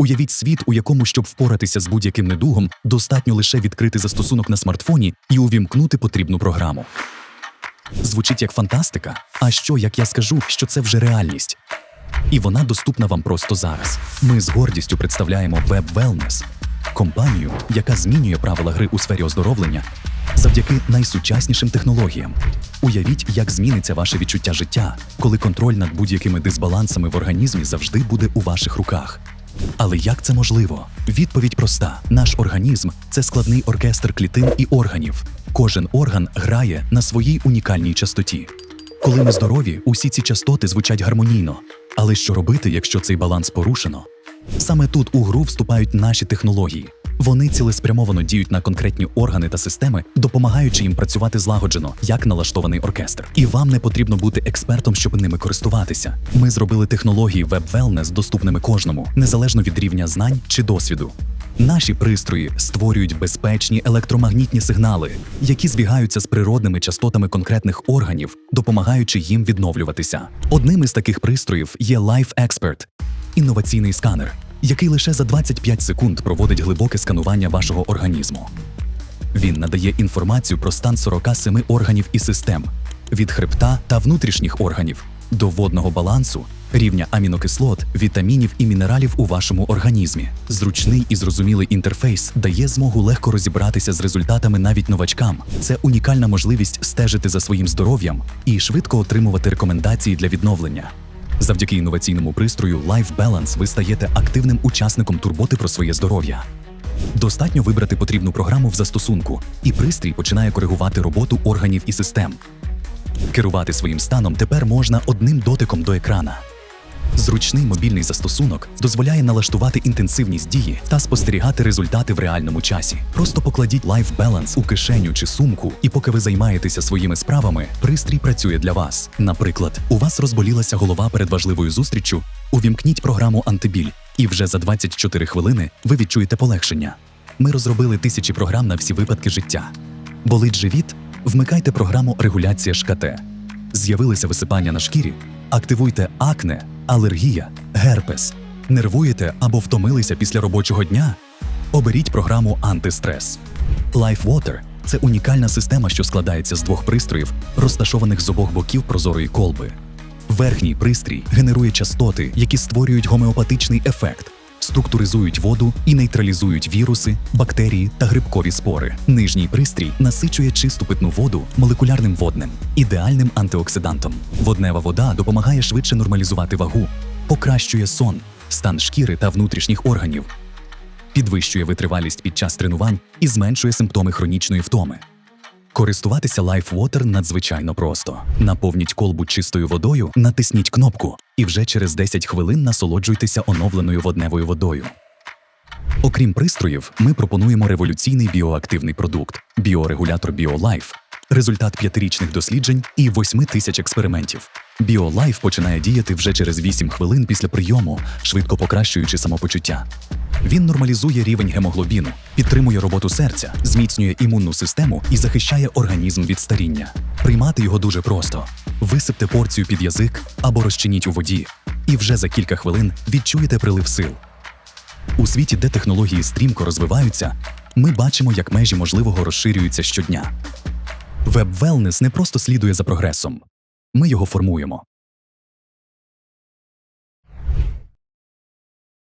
Уявіть світ, у якому, щоб впоратися з будь-яким недугом, достатньо лише відкрити застосунок на смартфоні і увімкнути потрібну програму. Звучить як фантастика. А що, як я скажу, що це вже реальність? І вона доступна вам просто зараз. Ми з гордістю представляємо Web Wellness – компанію, яка змінює правила гри у сфері оздоровлення завдяки найсучаснішим технологіям. Уявіть, як зміниться ваше відчуття життя, коли контроль над будь-якими дисбалансами в організмі завжди буде у ваших руках. Але як це можливо? Відповідь проста: наш організм це складний оркестр клітин і органів. Кожен орган грає на своїй унікальній частоті. Коли ми здорові, усі ці частоти звучать гармонійно. Але що робити, якщо цей баланс порушено? Саме тут у гру вступають наші технології. Вони цілеспрямовано діють на конкретні органи та системи, допомагаючи їм працювати злагоджено, як налаштований оркестр. І вам не потрібно бути експертом, щоб ними користуватися. Ми зробили технології Web Wellness доступними кожному, незалежно від рівня знань чи досвіду. Наші пристрої створюють безпечні електромагнітні сигнали, які збігаються з природними частотами конкретних органів, допомагаючи їм відновлюватися. Одним із таких пристроїв є Life Expert – інноваційний сканер, який лише за 25 секунд проводить глибоке сканування вашого організму. Він надає інформацію про стан 47 органів і систем від хребта та внутрішніх органів до водного балансу, рівня амінокислот, вітамінів і мінералів у вашому організмі. Зручний і зрозумілий інтерфейс дає змогу легко розібратися з результатами навіть новачкам. Це унікальна можливість стежити за своїм здоров'ям і швидко отримувати рекомендації для відновлення. Завдяки інноваційному пристрою Life Balance ви стаєте активним учасником турботи про своє здоров'я. Достатньо вибрати потрібну програму в застосунку, і пристрій починає коригувати роботу органів і систем. Керувати своїм станом тепер можна одним дотиком до екрана. Зручний мобільний застосунок дозволяє налаштувати інтенсивність дії та спостерігати результати в реальному часі. Просто покладіть Life Balance у кишеню чи сумку, і поки ви займаєтеся своїми справами, пристрій працює для вас. Наприклад, у вас розболілася голова перед важливою зустріччю, увімкніть програму Антибіль, і вже за 24 хвилини ви відчуєте полегшення. Ми розробили тисячі програм на всі випадки життя. Болить живіт? Вмикайте програму регуляція ШКТ. З'явилися висипання на шкірі? Активуйте акне, алергія, герпес. Нервуєте або втомилися після робочого дня? Оберіть програму Антистрес. Life Water – це унікальна система, що складається з двох пристроїв, розташованих з обох боків прозорої колби. Верхній пристрій генерує частоти, які створюють гомеопатичний ефект, структуризують воду і нейтралізують віруси, бактерії та грибкові спори. Нижній пристрій насичує чисту питну воду молекулярним водним, ідеальним антиоксидантом. Воднева вода допомагає швидше нормалізувати вагу, покращує сон, стан шкіри та внутрішніх органів, підвищує витривалість під час тренувань і зменшує симптоми хронічної втоми. Користуватися Life Water надзвичайно просто. Наповніть колбу чистою водою, натисніть кнопку, і вже через 10 хвилин насолоджуйтеся оновленою водневою водою. Окрім пристроїв, ми пропонуємо революційний біоактивний продукт біорегулятор BioLife, результат п'ятирічних досліджень і 8 тисяч експериментів. BioLife починає діяти вже через 8 хвилин після прийому, швидко покращуючи самопочуття. Він нормалізує рівень гемоглобіну, підтримує роботу серця, зміцнює імунну систему і захищає організм від старіння. Приймати його дуже просто: висипте порцію під язик або розчиніть у воді, і вже за кілька хвилин відчуєте прилив сил. У світі, де технології стрімко розвиваються, ми бачимо, як межі можливого розширюються щодня. Wellness не просто слідує за прогресом, ми його формуємо.